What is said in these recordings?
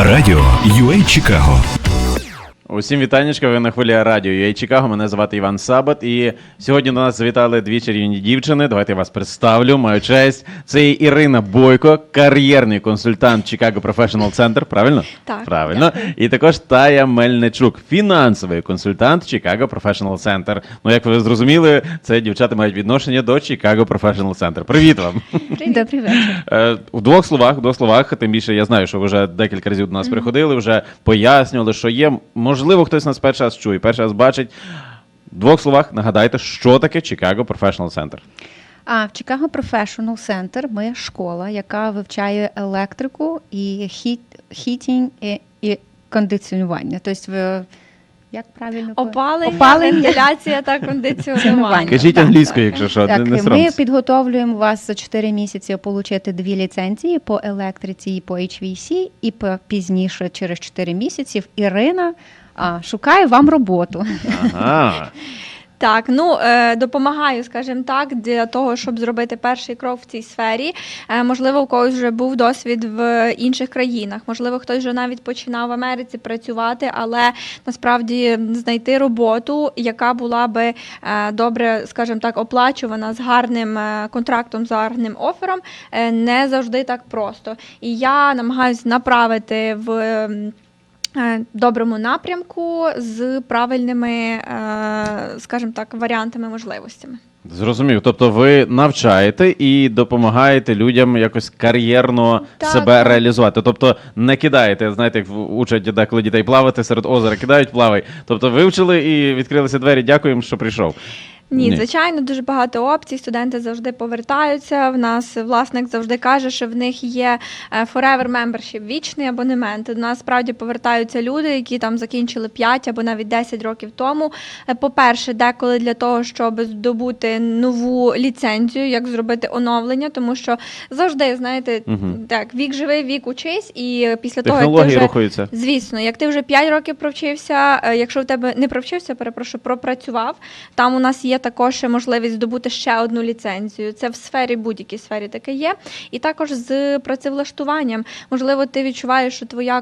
Радіо UA Чикаго Усім вітаннячка, ви на хвилі радіо UA Чикаго. Мене звати Іван Сабат. І сьогодні до нас завітали дві чарівні дівчини. Давайте я вас представлю. Маю честь. Це Ірина Бойко, кар'єрний консультант Chicago Professional Center. Правильно? Так, Правильно. І також Тая Мельничук, фінансовий консультант Chicago Professional Center. Ну, як ви зрозуміли, це дівчата мають відношення до Chicago Professional Center. Привіт вам. Добрий вечір. Е, В двох словах, в двох словах, тим більше я знаю, що ви вже декілька разів до нас приходили, вже пояснювали, що є. Можливо, хтось нас перший раз чує, перший раз бачить. В двох словах нагадайте, що таке Chicago Professional Center. А в Chicago Professional Center ми школа, яка вивчає електрику і хіт, хітінг і, і кондиціонування. Тобто, ви, як правильно Опалення, Опалення. вентиляція та кондиціонування. Кажіть так, англійською, якщо що, Так, не, не ми підготовлюємо вас за 4 місяці отримати дві ліцензії по електриці і по HVAC, і по- пізніше, через 4 місяці, Ірина а, шукає вам роботу. Ага. Так, ну е, допомагаю, скажімо так, для того, щоб зробити перший крок в цій сфері. Е, можливо, у когось вже був досвід в інших країнах. Можливо, хтось вже навіть починав в Америці працювати, але насправді знайти роботу, яка була би е, добре, скажімо так, оплачувана з гарним контрактом, з гарним офером, не завжди так просто. І я намагаюся направити в. Е, Доброму напрямку з правильними, е, скажімо так, варіантами, можливостями. Зрозумів. Тобто ви навчаєте і допомагаєте людям якось кар'єрно Так, себе реалізувати. Тобто не кидаєте, знаєте, як учать деколи дітей плавати серед озера, кидають, плавай. Тобто вивчили і відкрилися двері. Дякуємо, що прийшов. Ні, Ні. звичайно, дуже багато опцій. Студенти завжди повертаються. В нас власник завжди каже, що в них є е, forever membership, вічний абонемент. До нас справді повертаються люди, які там закінчили 5 або навіть 10 років тому. Е, По-перше, деколи для того, щоб здобути нову ліцензію, як зробити оновлення, тому що завжди, знаєте, Мгм. так, вік живий, вік учись, і після того, як ти вже рухаються. Звісно, як ти вже 5 років провчився, е, якщо в тебе не провчився, перепрошую, пропрацював. Там у нас є також можливість здобути ще одну ліцензію. Це в сфері будь-якій сфері таке є. І також з працевлаштуванням. Можливо, ти відчуваєш, що твоя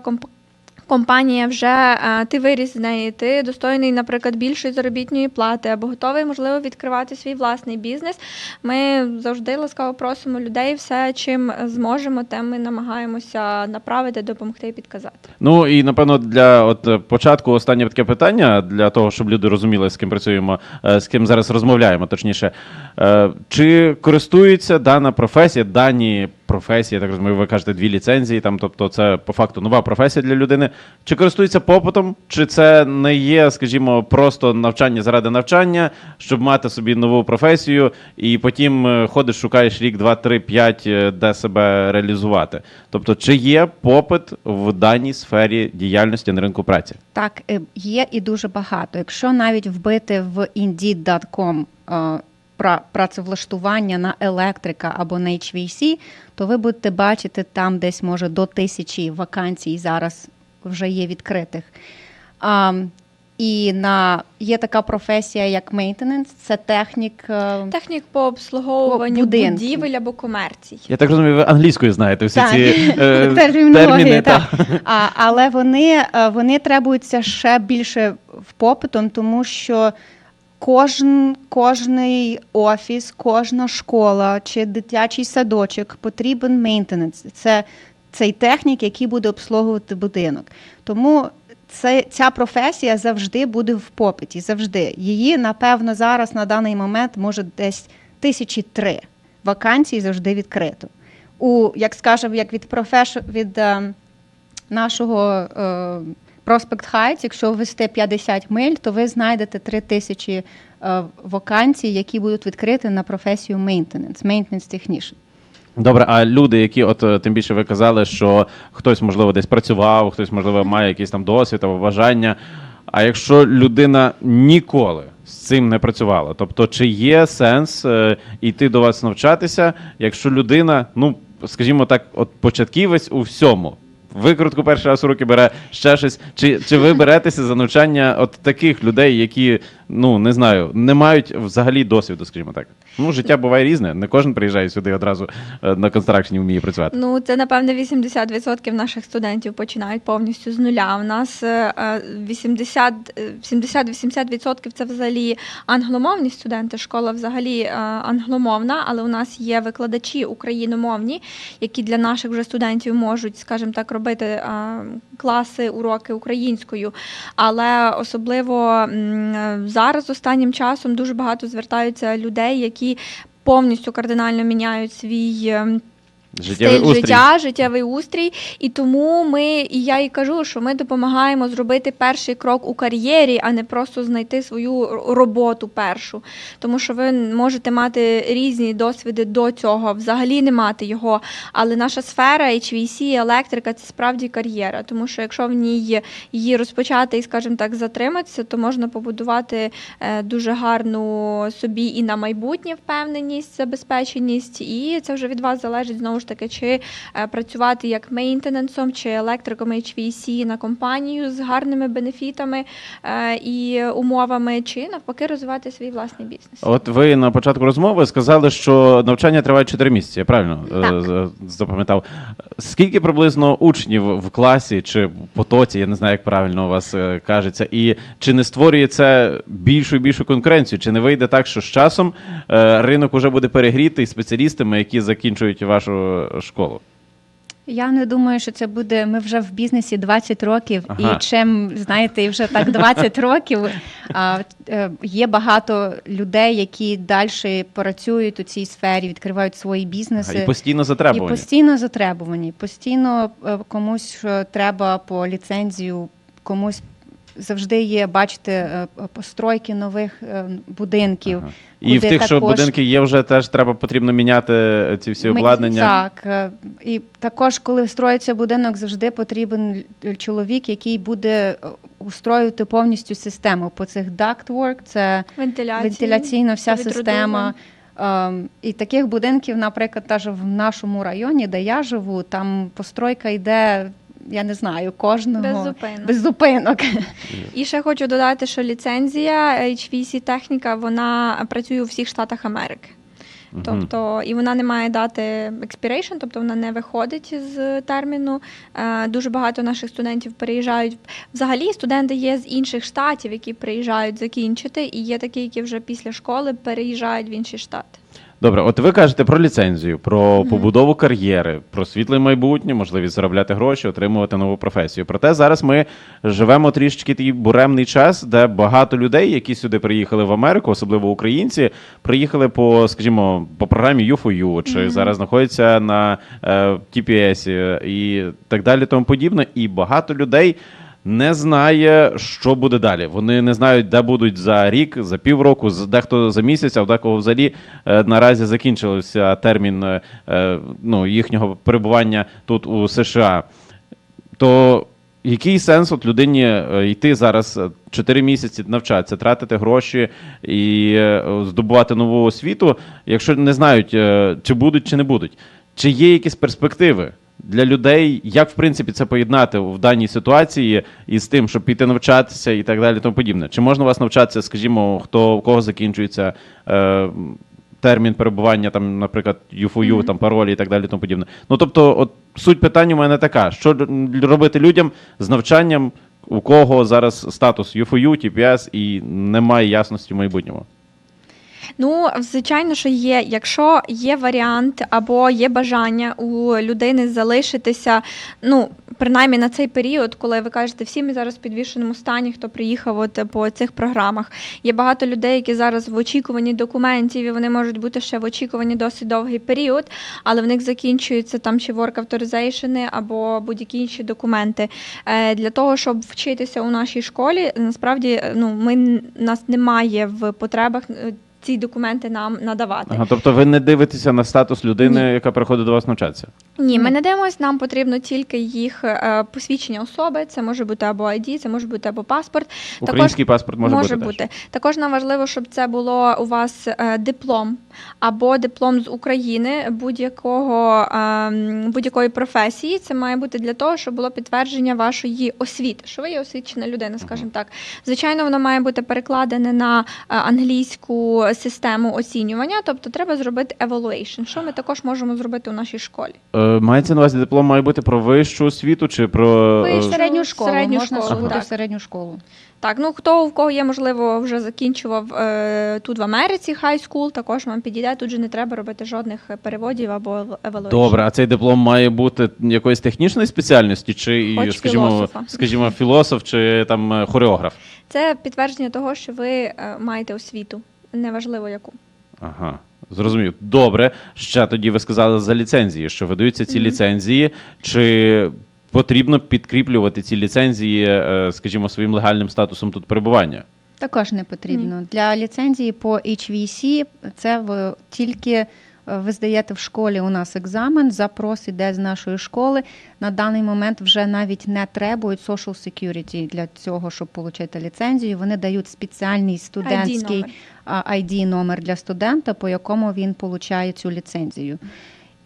компанія. Вже е, ти виріс з неї, ти достойний, наприклад, більшої заробітної плати, або готовий, можливо, відкривати свій власний бізнес. Ми завжди ласкаво просимо людей, все, чим зможемо, тим ми намагаємося направити, допомогти і підказати. Ну і напевно для от початку останнє таке питання для того, щоб люди розуміли, з ким працюємо, е, з ким зараз розмовляємо. Точніше, Е, чи користується дана професія, дані професії, я так розумію, ви кажете дві ліцензії, там, тобто це по факту нова професія для людини. Чи користується попитом, чи це не є, скажімо, просто навчання заради навчання, щоб мати собі нову професію, і потім е, ходиш, шукаєш рік, два, три, п'ять, е, де себе реалізувати. Тобто, чи є попит в даній сфері діяльності на ринку праці? Так, е, є і дуже багато. Якщо навіть вбити в Indeed.com працевлаштування на електрика або на HVAC, то ви будете бачити там десь може до тисячі вакансій зараз вже є відкритих. А, і на є така професія, як maintenance, це технік. е, Технік по обслуговуванню Будинків. будівель або комерцій. Я так розумію, ви англійською знаєте всі Так. ці е, Термінологія, терміни. так. та. А, але вони, е, вони требуються ще більше в попитом, тому що кожен, кожний офіс, кожна школа чи дитячий садочок потрібен мейнтенанс. Це цей технік, який буде обслуговувати будинок. Тому це, ця професія завжди буде в попиті. Завжди. Її, напевно, зараз на даний момент може десь тисячі три вакансій завжди відкрито. У, як скажемо, як від профеш... від е, нашого е, Prospect Heights, якщо ввести 50 миль, то ви знайдете 3 тисячі е, вакансій, які будуть відкриті на професію maintenance, maintenance technician. Добре, а люди, які, от е, тим більше ви казали, що хтось, можливо, десь працював, хтось, можливо, має якийсь там досвід або бажання. А якщо людина ніколи з цим не працювала, тобто чи є сенс е, йти до вас навчатися, якщо людина, ну скажімо так, от початківець у всьому. Викрутку перший раз у руки бере ще щось. Чи, чи ви беретеся за навчання от таких людей, які, ну не знаю, не мають взагалі досвіду, скажімо так? Ну, життя буває різне. Не кожен приїжджає сюди одразу е, на констракшені вміє працювати. Ну, це напевне 80% наших студентів починають повністю з нуля. У нас е, е, 80, е, 70-80% це взагалі англомовні студенти. Школа взагалі англомовна, але у нас є викладачі україномовні, які для наших вже студентів можуть, скажімо так, робити класи, уроки українською. Але особливо зараз останнім часом дуже багато звертаються людей, які повністю кардинально міняють свій. Життєвий стиль устрій. життя, життєвий устрій. І тому ми, і я і кажу, що ми допомагаємо зробити перший крок у кар'єрі, а не просто знайти свою роботу першу. Тому що ви можете мати різні досвіди до цього, взагалі не мати його. Але наша сфера HVAC, електрика це справді кар'єра. Тому що якщо в ній її розпочати і, скажімо так, затриматися, то можна побудувати е, дуже гарну собі і на майбутнє впевненість, забезпеченість, і це вже від вас залежить знову ж таки, чи е, працювати як мейнтенансом, чи електриком HVAC на компанію з гарними бенефітами е, і умовами, чи навпаки розвивати свій власний бізнес. От ви на початку розмови сказали, що навчання триває 4 місяці. Я правильно е, Так. запам'ятав? Скільки приблизно учнів в класі чи в потоці, я не знаю, як правильно у вас кажеться, і чи не створює це більшу і більшу конкуренцію? Чи не вийде так, що з часом ринок уже буде перегрітий спеціалістами, які закінчують вашу школу? Я не думаю, що це буде. Ми вже в бізнесі 20 років, Ага. і чим знаєте, вже так 20 років а, е, є багато людей, які далі працюють у цій сфері, відкривають свої бізнеси. І постійно І затребувані. постійно затребувані. Постійно е, комусь треба по ліцензію, комусь завжди є, бачите, е, постройки нових е, будинків. Ага. І в тих, що будинки є, вже теж треба потрібно міняти ці всі Ми- обладнання. Так. е, І також, коли строїться будинок, завжди потрібен чоловік, який буде е, устроювати повністю систему. По цих ductwork, це Вентиляція. вентиляційна вся система. Ем, І таких будинків, наприклад, теж в нашому районі, де я живу, там постройка йде, я не знаю, кожного Без зупинок. без зупинок. І ще хочу додати, що ліцензія HVAC техніка вона працює у всіх штатах Америки. Тобто, і вона не має дати expiration, тобто вона не виходить з терміну. Е, Дуже багато наших студентів переїжджають. Взагалі, студенти є з інших штатів, які приїжджають закінчити, і є такі, які вже після школи переїжджають в інші штати. Добре, от ви кажете про ліцензію, про побудову кар'єри, про світле майбутнє, можливість заробляти гроші, отримувати нову професію. Проте зараз ми живемо трішки такий буремний час, де багато людей, які сюди приїхали в Америку, особливо українці, приїхали по, скажімо, по програмі U4U, чи зараз знаходяться на е, TPS і так далі, тому подібне. І багато людей. Не знає, що буде далі. Вони не знають, де будуть за рік, за півроку, з- дехто за місяць, а в декого взагалі е, наразі закінчився термін е, е, ну, їхнього перебування тут у США. То який сенс от людині йти зараз 4 місяці навчатися, тратити гроші і здобувати нову освіту, якщо не знають, чи будуть, чи не будуть? Чи є якісь перспективи? Для людей, як в принципі це поєднати в даній ситуації із тим, щоб піти навчатися і так далі, тому подібне. Чи можна у вас навчатися, скажімо, хто у кого закінчується е, термін перебування, там, наприклад, ЮФУ, там паролі і так далі, тому подібне. Ну тобто, от суть питання у мене така: що робити людям з навчанням, у кого зараз статус ЮФУ, TPS і немає ясності в майбутньому. Ну, звичайно, що є. Якщо є варіант або є бажання у людини залишитися, ну принаймні на цей період, коли ви кажете, всі ми зараз в підвішеному стані, хто приїхав от по цих програмах. Є багато людей, які зараз в очікуванні документів, і вони можуть бути ще в очікуванні досить довгий період, але в них закінчуються там чи work authorization або будь-які інші документи. Е, Для того, щоб вчитися у нашій школі, насправді е, ну ми нас немає в потребах. Ці документи нам надавати. Ага, тобто ви не дивитеся на статус людини, Ні. яка приходить до вас навчатися. Ні, ми не дивимося, нам потрібно тільки їх е, посвідчення особи. Це може бути або ID, це може бути або паспорт. Український паспорт може, може бути. теж. Також нам важливо, щоб це було у вас е, диплом або диплом з України будь-якого е, будь-якої професії. Це має бути для того, щоб було підтвердження вашої освіти, що ви є освічена людина, скажімо так. Звичайно, воно має бути перекладене на е, англійську систему оцінювання, тобто треба зробити evaluation, що ми також можемо зробити у нашій школі. Е, Мається на увазі диплом має бути про вищу освіту чи про. е, Вищу. Середню школу Середню можна школу, здобути так. в середню школу. Так, ну хто в кого є, можливо, вже закінчував е, тут в Америці high school, також вам підійде. Тут же не треба робити жодних е, переводів або evaluation. Добре, а цей диплом має бути якоїсь технічної спеціальності, чи і, Хоч скажімо, філософа. скажімо, філософ чи там е, хореограф? Це підтвердження того, що ви е, маєте освіту, неважливо яку. Ага. Зрозумів. Добре. Ще тоді ви сказали за ліцензії, що видаються ці ліцензії. Чи потрібно підкріплювати ці ліцензії, е, скажімо, своїм легальним статусом тут перебування? Також не потрібно. Для ліцензії по HVC це тільки ви здаєте в школі у нас екзамен, запрос іде з нашої школи. На даний момент вже навіть не требують social security для цього, щоб отримати ліцензію. Вони дають спеціальний студентський. ID номер для студента, по якому він отримує цю ліцензію.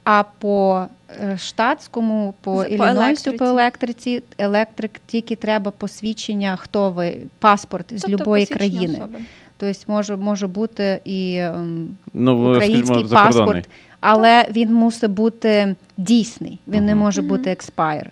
А по е, штатському, по Іллінойсу, по електриці. електриці, електрик тільки треба посвідчення, хто ви, паспорт з Тобто будь-якої країни. особи. Тобто може, може бути і ем, Ну, український скажімо, паспорт, але він мусить бути дійсний. Він не може бути expired.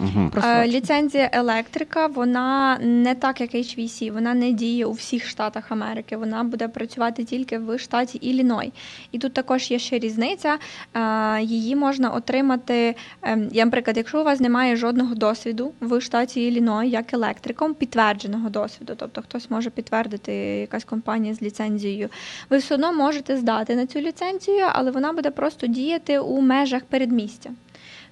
Угу. Е, Ліцензія електрика, вона не так, як HVC, вона не діє у всіх штатах Америки. Вона буде працювати тільки в штаті Ілліной. І тут також є ще різниця. Е, Її можна отримати, ем, я, наприклад, якщо у вас немає жодного досвіду в штаті Ілліной, як електриком, підтвердженого досвіду, тобто хтось може підтвердити якась компанія з ліцензією, ви все одно можете здати на цю ліцензію, але вона буде просто діяти у межах передмістя.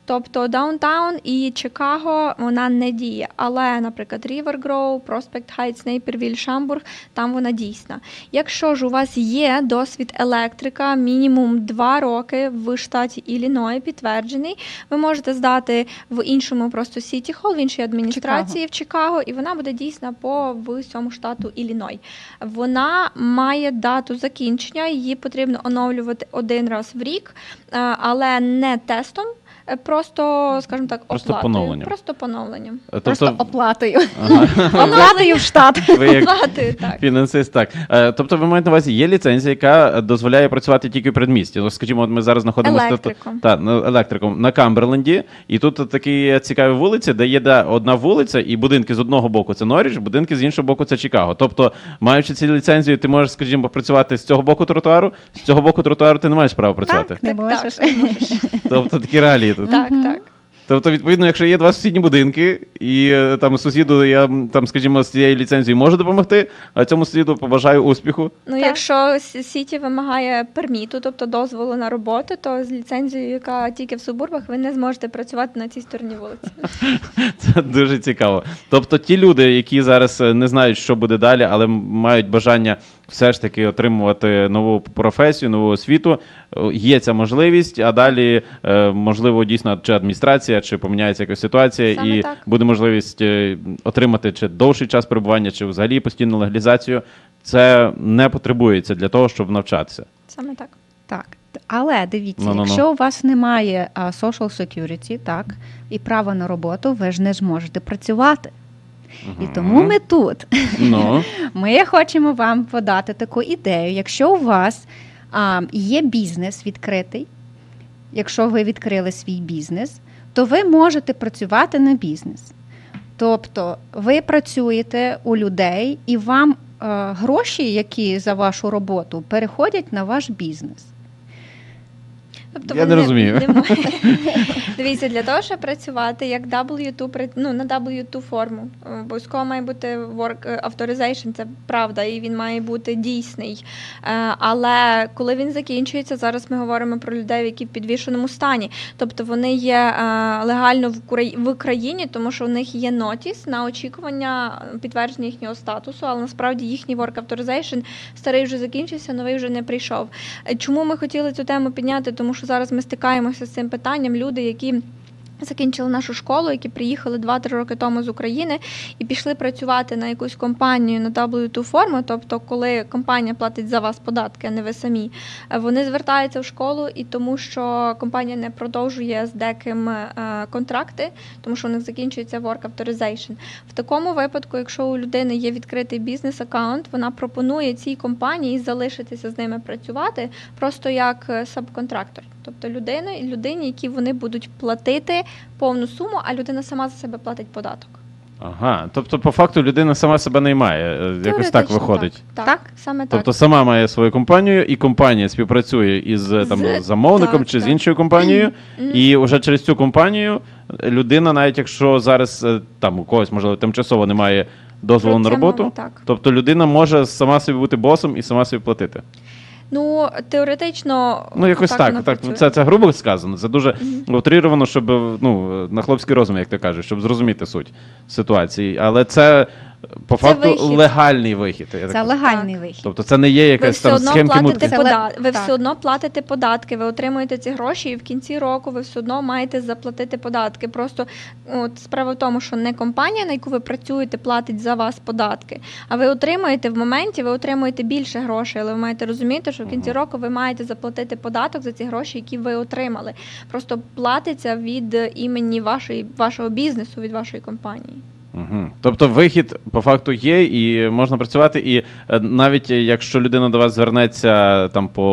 Тобто Даунтаун і Чикаго вона не діє. Але, наприклад, Grove, Prospect Heights, Naperville, Шамбург, там вона дійсна. Якщо ж у вас є досвід електрика, мінімум 2 роки в штаті Ілліной підтверджений, ви можете здати в іншому просто Сіті Холл, в іншій адміністрації в Чикаго, і вона буде дійсна по всьому штату Ілліной. Вона має дату закінчення, її потрібно оновлювати один раз в рік, е, але не тестом. Е, Просто, скажімо так, Просто оплатою. поновленням. Просто поновленням. Просто Тобто, оплатою. ага. Оплатою в штат. ви як Оплатою, так. фінансист, так. Е, Тобто, ви маєте на увазі, є ліцензія, яка дозволяє працювати тільки в передмісті. Ну, скажімо, от ми зараз знаходимося Електриком. Так, ну, електриком на Камберленді, і тут такі цікаві вулиці, де є да, одна вулиця, і будинки з одного боку це Норріч, будинки з іншого боку це Чикаго. Тобто, маючи ці ліцензію, ти можеш, скажімо, працювати з цього боку тротуару, з цього боку тротуару ти не маєш права працювати. Не Так, можеш. так, можеш. Тобто такі реалії тут. Так, так. Тобто, відповідно, якщо є два сусідні будинки, і е, там сусіду я там, скажімо, з цією ліцензією можу допомогти, а цьому сусіду побажаю успіху. Ну, Так. якщо Сіті вимагає перміту, тобто дозволу на роботу, то з ліцензією, яка тільки в субурбах, ви не зможете працювати на цій стороні вулиці. Це дуже цікаво. Тобто, ті люди, які зараз е, не знають, що буде далі, але мають бажання все ж таки отримувати нову професію, нову освіту, є ця можливість, а далі, е, можливо, дійсно чи адміністрація, чи поміняється якась ситуація, Саме і так. буде можливість е, отримати чи довший час перебування, чи взагалі постійну легалізацію. Це не потребується для того, щоб навчатися. Саме так. Так. Але дивіться, Ну-ну-ну. якщо у вас немає а, social security, так, і права на роботу, ви ж не зможете працювати. І тому ми тут. Ну, Ми хочемо вам подати таку ідею. Якщо у вас а, є бізнес відкритий, якщо ви відкрили свій бізнес, то ви можете працювати на бізнес. Тобто ви працюєте у людей, і вам е, гроші, які за вашу роботу, переходять на ваш бізнес. Тобто Я не розумію. Дивіться, для того, щоб працювати як W2, ну, на W2 форму, обов'язково має бути work е, authorization, це правда, і він має бути дійсний. Е, Але коли він закінчується, зараз ми говоримо про людей, які в підвішеному стані. Тобто вони є е, легально в країні, тому що у них є нотіс на очікування підтвердження їхнього статусу, але насправді їхній work authorization старий вже закінчився, новий вже не прийшов. Чому ми хотіли цю тему підняти? Тому що зараз ми стикаємося з цим питанням. Люди, які закінчили нашу школу, які приїхали 2-3 роки тому з України і пішли працювати на якусь компанію на W2 форму. Тобто, коли компанія платить за вас податки, а не ви самі, е, вони звертаються в школу і тому, що компанія не продовжує з деким е, контракти, тому що у них закінчується work authorization. В такому випадку, якщо у людини є відкритий бізнес-аккаунт, вона пропонує цій компанії залишитися з ними працювати просто як е, сабконтрактор. Тобто людини, людині, які вони будуть платити повну суму, а людина сама за себе платить податок. Ага. Тобто, по факту, людина сама себе наймає. е, Якось так виходить. Так, Так? саме так. Тобто сама має свою компанію, і компанія співпрацює із е, там З- замовником так, чи з іншою компанією, і вже через цю компанію людина, навіть якщо зараз е, там у когось можливо тимчасово немає дозволу на роботу, так. тобто людина може сама собі бути босом і сама собі платити. Ну, теоретично. Ну якось так. так. так працює. це, це грубо сказано. Це дуже утрировано, щоб ну на хлопський розум, як ти кажеш, щоб зрозуміти суть ситуації. Але це по Це факту вихід. легальний вихід. я так Це розумію. легальний вихід. Тобто це не є Ви якась все там одно схемки платите мутки. Пода... ви так. все одно платите податки, ви отримуєте ці гроші, і в кінці року ви все одно маєте заплатити податки. Просто от справа в тому, що не компанія, на яку ви працюєте, платить за вас податки, а ви отримуєте в моменті, ви отримуєте більше грошей, але ви маєте розуміти, що в кінці року ви маєте заплатити податок за ці гроші, які ви отримали. Просто платиться від імені вашої вашого бізнесу, від вашої компанії. Угу. Тобто вихід по факту є, і можна працювати. І е, навіть якщо людина до вас звернеться там по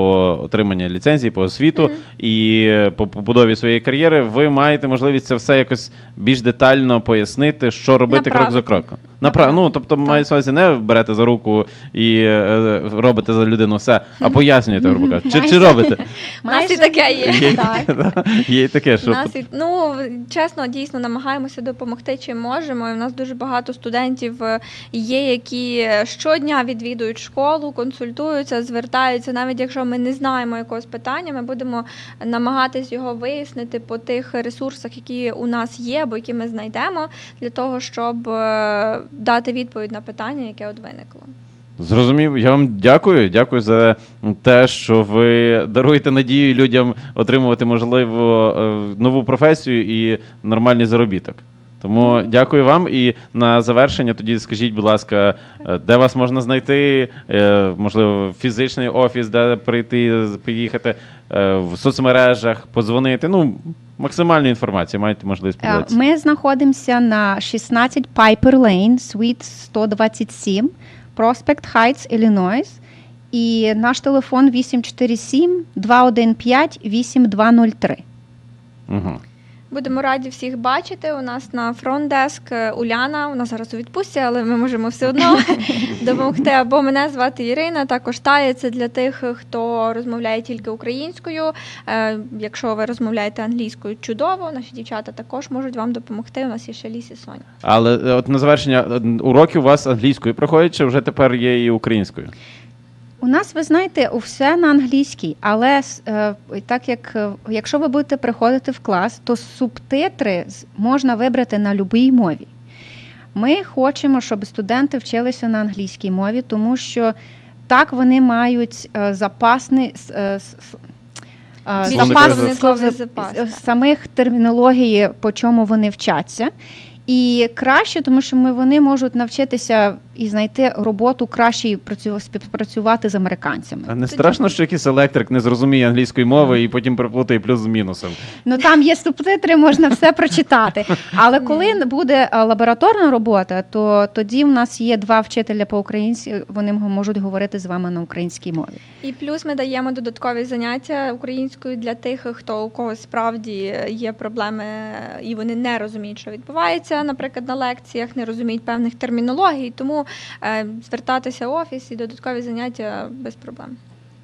отриманні ліцензії, по освіту і е, по побудові своєї кар'єри, ви маєте можливість це все якось більш детально пояснити, що робити крок за Направити. кроком. Направ... Ну, тобто, маю на увазі, не берете за руку і е, робите за людину все, а пояснюєте, грубо кажучи. Чи, чи робите? У нас і таке є. Є, Так. є і таке, що Нас і- ну чесно, дійсно намагаємося допомогти чим можемо. І в нас дуже багато студентів е, є, які щодня відвідують школу, консультуються, звертаються. Навіть якщо ми не знаємо якогось питання, ми будемо намагатись його вияснити по тих ресурсах, які у нас є, або які ми знайдемо, для того, щоб е, дати відповідь на питання, яке от виникло. Зрозумів, я вам дякую. Дякую за те, що ви даруєте надію людям отримувати, можливо, е, нову професію і нормальний заробіток. Тому дякую вам. І на завершення тоді скажіть, будь ласка, е, де вас можна знайти? Е, Можливо, фізичний офіс, де прийти, поїхати е, в соцмережах, подзвонити. Ну, максимальну інформацію маєте можливість поділитися. Ми знаходимося на 16 Piper Lane, Suite 127, Prospect Heights, Illinois. І наш телефон 847 215 8203. Угу. Будемо раді всіх бачити. У нас на фронтдеск Уляна. Вона зараз у відпустці, але ми можемо все одно допомогти. Або мене звати Ірина. Також тає це для тих, хто розмовляє тільки українською. Е, Якщо ви розмовляєте англійською, чудово. Наші дівчата також можуть вам допомогти. У нас є ще Ліс і Соня. Але е, от на завершення е, уроки у вас англійською проходять, чи вже тепер є і українською? У нас, ви знаєте, все на англійській, але е, так як е, якщо ви будете приходити в клас, то субтитри можна вибрати на будь-якій мові. Ми хочемо, щоб студенти вчилися на англійській мові, тому що так вони мають е, запасний запас запас, самих термінології, по чому вони вчаться. І краще, тому що ми вони можуть навчитися і знайти роботу краще і працю- співпрацювати з американцями. А не страшно, що якийсь електрик не зрозуміє англійської мови і потім переплутає плюс з мінусом. Ну там є субтитри, можна все прочитати. Але коли буде е, лабораторна робота, то тоді в нас є два вчителя по українськи, вони м- можуть говорити з вами на українській мові. І плюс ми даємо додаткові заняття українською для тих, хто у когось справді є проблеми і вони не розуміють, що відбувається, наприклад, на лекціях, не розуміють певних термінологій. Тому е, звертатися в офіс і додаткові заняття без проблем.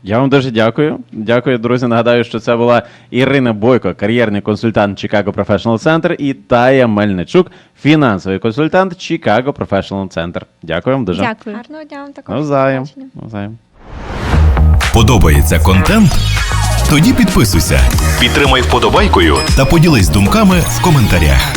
Я вам дуже дякую. Дякую, друзі. Нагадаю, що це була Ірина Бойко, кар'єрний консультант Chicago Professional Center, і Тая Мельничук, фінансовий консультант Chicago Professional Center. Дякую вам дуже. Дякую. Гарного дня вам також. Навзаєм. Навзаєм. Подобається контент? Тоді підписуйся, підтримай вподобайкою та поділись думками в коментарях.